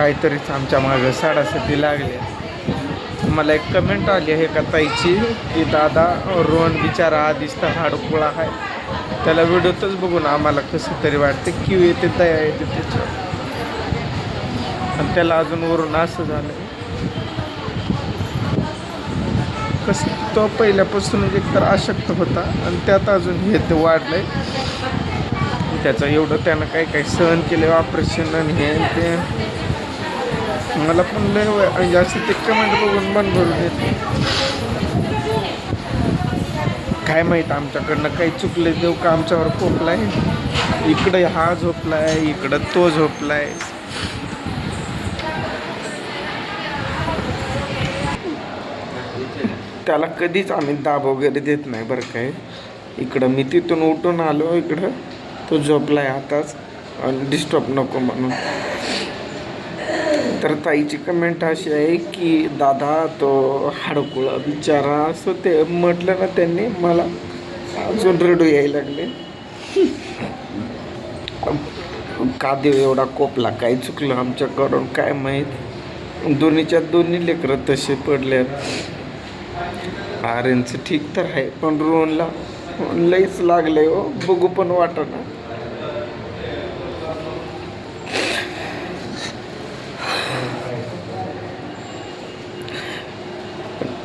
काहीतरीच आमच्या मागं साडासाठी लागले. मला एक कमेंट आली आहे का ताईची की दादा रोहन बिचारा आधीच तर हाडकुळा आहे. त्याला व्हिडिओतच बघून आम्हाला कसं तरी वाटते की येते दया येते त्याच्यावर. आणि त्याला अजून वरून असं झालं. कसं तो पहिल्यापासूनच एकतर अशक्त होता आणि त्यात अजून हे ते वाढलंय. त्याचं एवढं त्यानं काही काही सहन केले ऑपरेशन आणि हे आणि ते. मला पण लय वय- म्हणजे असं ते बघून बंद भरून येते. काय माहीत आमच्याकडनं काही चुकले देऊ का आमच्यावर खोपलाय इकडे हा झोपलाय इकडं तो झोपलाय. त्याला कधीच आम्ही दाब वगैरे देत नाही बरं काय इकडं मी तिथून उठून आलो इकडं तो झोपलाय आताच. आणि डिस्टर्ब नको म्हणून. तर ताईची कमेंट अशी आहे की दादा तो हाडकुळा बिचारा. असं ते म्हटलं ना त्यांनी मला अजून रडू यायला लागले. का देव एवढा कोपला? काय चुकलं आमच्याकडून? काय माहीत? दोन्हीच्या दोन्ही लेकरं तसे पडल्यात आर्यनचं ठीक तर आहे पण रोहनला लईच लागलंय हो. बघू पण वाटना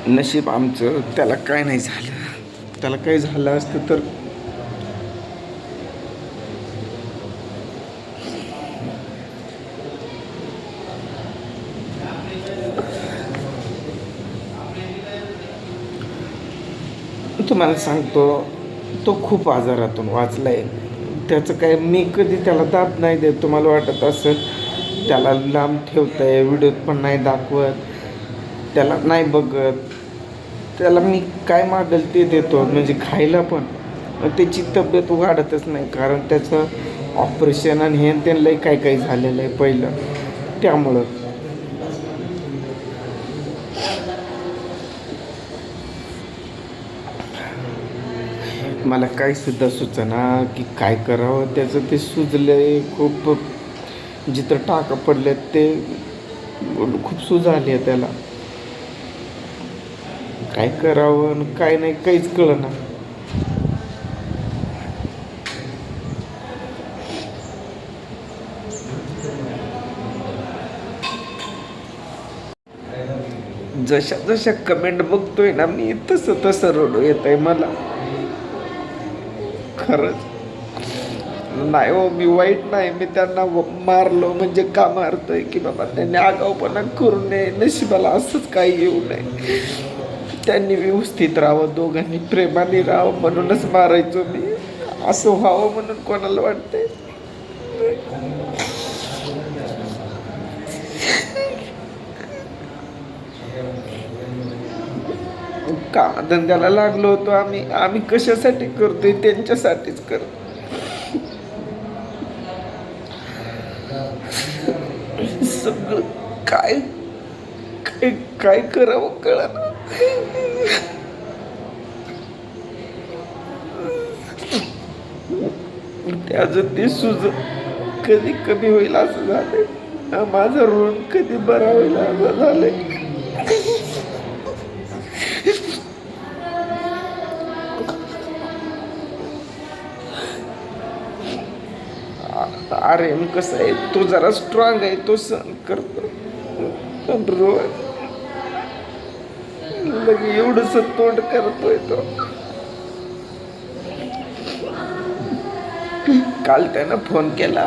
नशीब आमचं त्याला काय नाही झालं. त्याला काही झालं असतं तर तुम्हाला सांगतो तो खूप आजारातून वाचलाय. त्याचं काय मी कधी त्याला दाब नाही देत तुम्हाला वाटत असेल. त्याला लांब ठेवताय व्हिडिओत पण नाही दाखवत. त्याला नाही बघत. त्याला मी काय मागेल ते देतो म्हणजे खायला पण. त्याची तब्येत वाढतच नाही कारण त्याचं ऑपरेशन आणि हे आणि लय काय काय झालेलं आहे पहिलं. त्यामुळं. मला काही सुद्धा सुचना की काय करावं त्याचं ते सुजलंय खूप जिथं टाका पडलेत ते खूप सूज आली आहे त्याला. काय करावं आणि काय नाही काहीच कळना. जशा जशा कमेंट बघतोय ना मी तसं तसं रडू येत आहे मला. खरंच. नाही हो मी वाईट नाही मी त्यांना मारलो म्हणजे का मारतोय की बाबा त्यांनी आगाऊपणा करू नये नशिबाला असंच काही येऊ नये. त्यांनी व्यवस्थित राहावं दोघांनी प्रेमाने राहावं म्हणूनच मारायचो मी. असं व्हावं म्हणून कोणाला वाटते का धंद्याला लागलो होतो आम्ही? आम्ही कशासाठी करतोय? त्यांच्यासाठीच करतो सगळं काय? काय काय करावं कळा त्याचं ते सुज कधी कमी होईल असं झालंय. माझं ऋण कधी बरा होईल असं झालंय. अरे कसं आहे? तो जरा स्ट्रॉंग आहे तो सण करतो. पण रोज लगे तोंड करतोय तो. काल त्यानं फोन केला.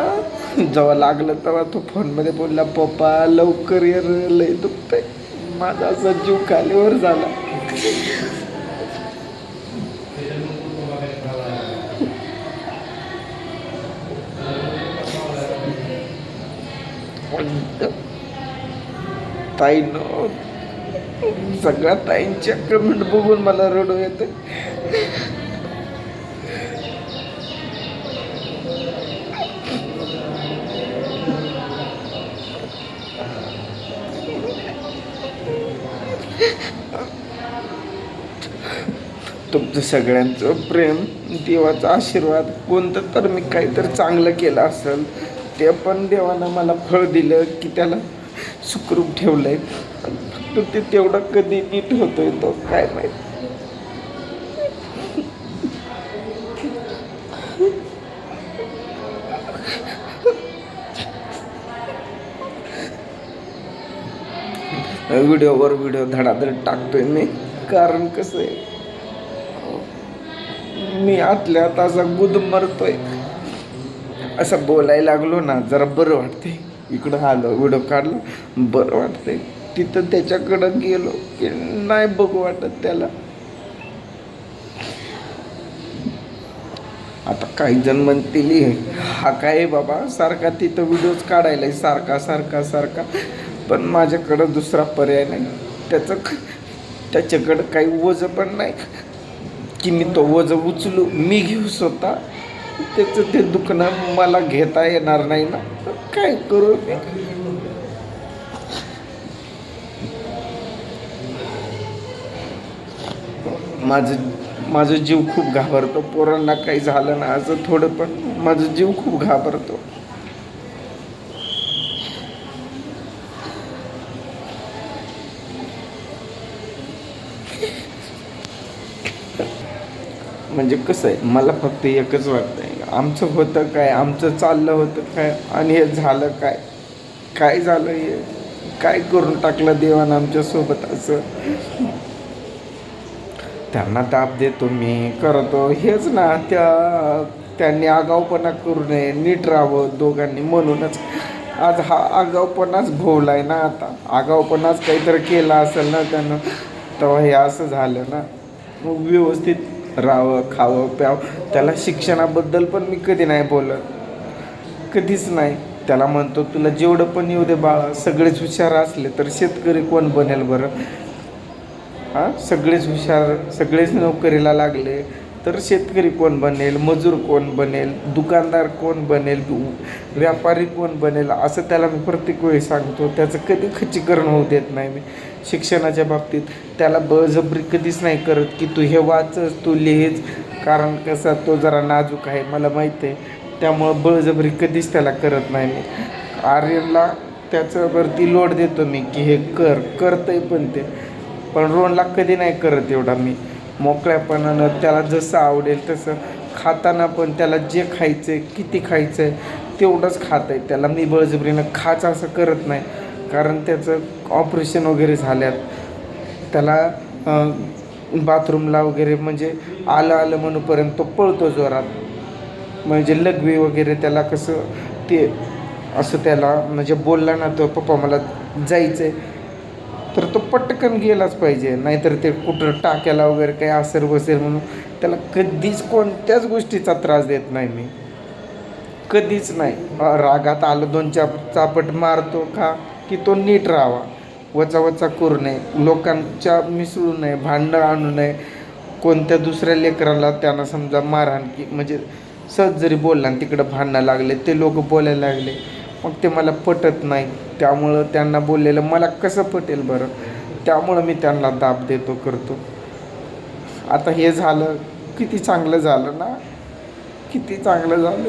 जेव्हा लागलं तेव्हा तो फोनमध्ये बोलला पप्पा लवकर ये लय दुखतंय. माझा असा जीव खालीवर झाला. ताईनं सगळ्या ताईंच्या कमेंट बघून मला रडू येते. तुमचं सगळ्यांचं प्रेम देवाचा आशीर्वाद कोणतं तर मी काहीतरी चांगलं केलं असेल ते पण देवानं मला फळ दिलं की त्याला सुखरूप ठेवलं आहे फक्त ते तेवढं कधी नीट होतोय तो काय माहिती? व्हिडिओवर व्हिडिओ धडाधड टाकतोय मी. कारण कसं आहे? मी आतल्या आत असा गुद मरतोय. असं बोलायला लागलो ना जरा बरं वाटते इकडं आलो व्हिडिओ काढलो बरं वाटतंय. तिथं त्याच्याकडं गेलो की नाही बघू वाटत त्याला. आता काही जण म्हणतील हा काय बाबा? सारखा तिथं व्हिडिओज काढायला सारखा सारखा सारखा. पण माझ्याकडं दुसरा पर्याय नाही. त्याचं त्याच्याकडं काही वजं पण नाही. की मी तो वजं उचलू मी घेऊ स्वतः? त्याचं ते दुखणं मला घेता येणार नाही ना. तर काय करू माझं माझं जीव खूप घाबरतो. पोरांना काही झालं ना असं थोडं पण माझं जीव खूप घाबरतो. म्हणजे कसं आहे मला फक्त एकच वाटतंय. आमचं होतं काय आमचं चाललं होतं काय आणि हे झालं काय? काय झालं हे? काय करून टाकलं देवानं आमच्यासोबत असं? त्यांना ताप देतो मी करतो. हेच ना त्या त्यांनी आगाऊपणा करू नये नीट राहावं दोघांनी म्हणूनच. आज हा आगाऊपणाच आहे ना आता. आगाऊपणाच काहीतरी केला असेल ना त्यानं तेव्हा हे असं झालं ना. मग व्यवस्थित राहावं खावं प्यावं. त्याला शिक्षणाबद्दल पण मी कधी नाही बोलत. कधीच नाही. त्याला म्हणतो तुला जेवढं पण येऊ दे बाळा सगळेच हुशार असले तर शेतकरी कोण बनेल बरं? हां? सगळेच हुशार सगळेच नोकरीला लागले. तर शेतकरी कोण बनेल? मजूर कोण बनेल? दुकानदार कोण बनेल? व्यापारी कोण बनेल? असं त्याला मी प्रत्येक वेळी सांगतो. त्याचं कधी खच्चीकरण होऊ देत नाही मी. शिक्षणाच्या बाबतीत त्याला बळजबरी कधीच नाही करत की तू हे वाचच तू लिहेच. कारण कसा तो जरा नाजूक आहे मला माहीत आहे. त्यामुळं बळजबरी कधीच त्याला करत नाही मी. आर्यनला त्याच्यावरती लोड देतो मी की हे कर करतंय पण ते. पण रोनला कधी नाही करत एवढा मी. मोकळ्यापणानं त्याला जसं आवडेल तसं खाताना पण त्याला जे खायचं आहे किती खायचं आहे तेवढंच खात आहे त्याला मी बळजबरीनं खाच असं करत नाही. कारण त्याचं ऑपरेशन वगैरे झाल्यात. त्याला बाथरूमला वगैरे म्हणजे आलं आलं म्हणूपर्यंत तो पळतो जोरात. म्हणजे लघवी वगैरे त्याला कसं ते असं त्याला म्हणजे बोलला ना तो पप्पा मला जायचं आहे तर तो पटकन गेलाच पाहिजे. नाहीतर ते कुठं टाक्याला वगैरे काही असर बसेल म्हणून त्याला कधीच कोणत्याच गोष्टीचा त्रास देत नाही मी. कधीच नाही. रागात आलं दोन चाप चापट मारतो का की तो नीट राहावा. वचा वचा करू नये. लोकांच्या मिसळू नये भांडण आणू नये. कोणत्या दुसऱ्या लेकराला त्यांना समजा मारहाण की म्हणजे सहज जरी बोलला आणि तिकडं भांडणं लागले ते लोक बोलायला लागले. मग ते मला पटत नाही. त्यामुळं त्यांना बोललेलं मला कसं पटेल बरं? त्यामुळं मी त्यांना दाब देतो करतो. आता हे झालं किती चांगलं झालं ना? किती चांगलं झालं